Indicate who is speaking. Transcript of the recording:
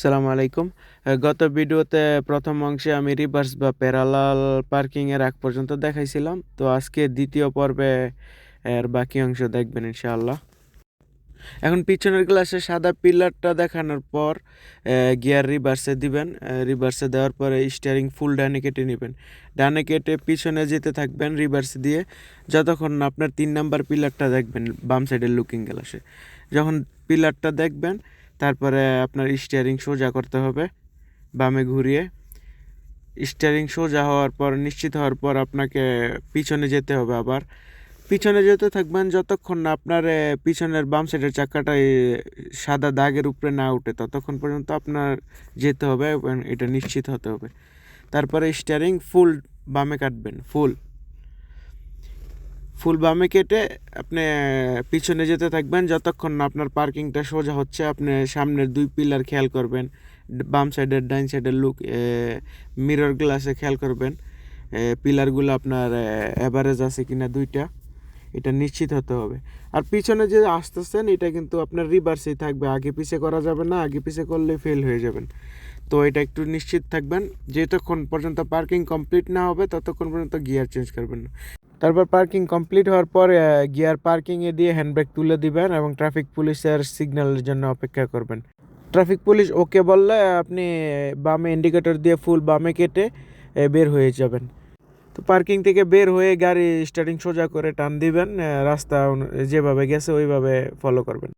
Speaker 1: সালাম আলাইকুম। গত ভিডিওতে প্রথম অংশে আমি রিভার্স বা প্যারালাল পার্কিংয়ের আগ পর্যন্ত দেখাইছিলাম। তো আজকে দ্বিতীয় পর্বে এর বাকি অংশ দেখবেন ইনশাআল্লাহ। এখন পিছনের গ্লাসে সাদা পিলারটা দেখানোর পর গিয়ার রিভার্সে দিবেন। রিভার্সে দেওয়ার পরে স্টিয়ারিং ফুল ডানে কেটে নেবেন। ডানে কেটে পিছনে যেতে থাকবেন রিভার্সে দিয়ে। যতক্ষণ আপনার তিন নাম্বার পিলারটা দেখবেন বাম সাইডের লুকিং গ্লাসে যখন পিলারটা দেখবেন তারপরে আপনার স্টিয়ারিং সোজা করতে হবে, বামে ঘুরিয়ে। স্টিয়ারিং সোজা হওয়ার পর, নিশ্চিত হওয়ার পর আপনাকে পিছনে যেতে হবে আবার। পিছনে যেতে থাকবেন যতক্ষণ না আপনার পিছনের বাম সাইডের চাকাটা সাদা দাগের উপরে না উঠে, ততক্ষণ পর্যন্ত আপনার যেতে হবে এবং এটা নিশ্চিত হতে হবে। তারপরে স্টিয়ারিং ফুল বামে কাটবেন ফুল ফুল বামে কেটে আপনি পিছনে যেতে থাকবেন, যতক্ষণ না আপনার পার্কিংটা সোজা হচ্ছে, আপনি সামনের দুই পিলার খেয়াল করবেন, বাম সাইডের ডাইন সাইডের লুক মিরর গ্লাসে খেয়াল করবেন পিলারগুলো আপনার অ্যাভারেজ আছে কিনা দুইটা, এটা নিশ্চিত হতে হবে। আর পিছনে যে আসতেছেন, এটা কিন্তু আপনার রিভার্সেই থাকবে, আগে পিছে করা যাবে না, আগে পিছে করলে ফেল হয়ে যাবেন। তো এটা একটু নিশ্চিত থাকবেন, যতক্ষণ পর্যন্ত পার্কিং কমপ্লিট না হবে, ততক্ষণ পর্যন্ত গিয়ার চেঞ্জ করবেন না। তারপর পার্কিং কমপ্লিট হওয়ার পর গিয়ার পার্কিংয়ে দিয়ে হ্যান্ডব্রেক তুলে দিবেন এবং ট্রাফিক পুলিশের সিগন্যালের জন্য অপেক্ষা করবেন। ট্রাফিক পুলিশ ওকে বললে আপনি বামে ইন্ডিকেটর দিয়ে ফুল বামে কেটে বের হয়ে যাবেন। তো পার্কিং থেকে বের হয়ে গাড়ি স্টার্টিং সোজা করে টান দিবেন রাস্তা যেভাবে গেছে ওইভাবে ফলো করবেন।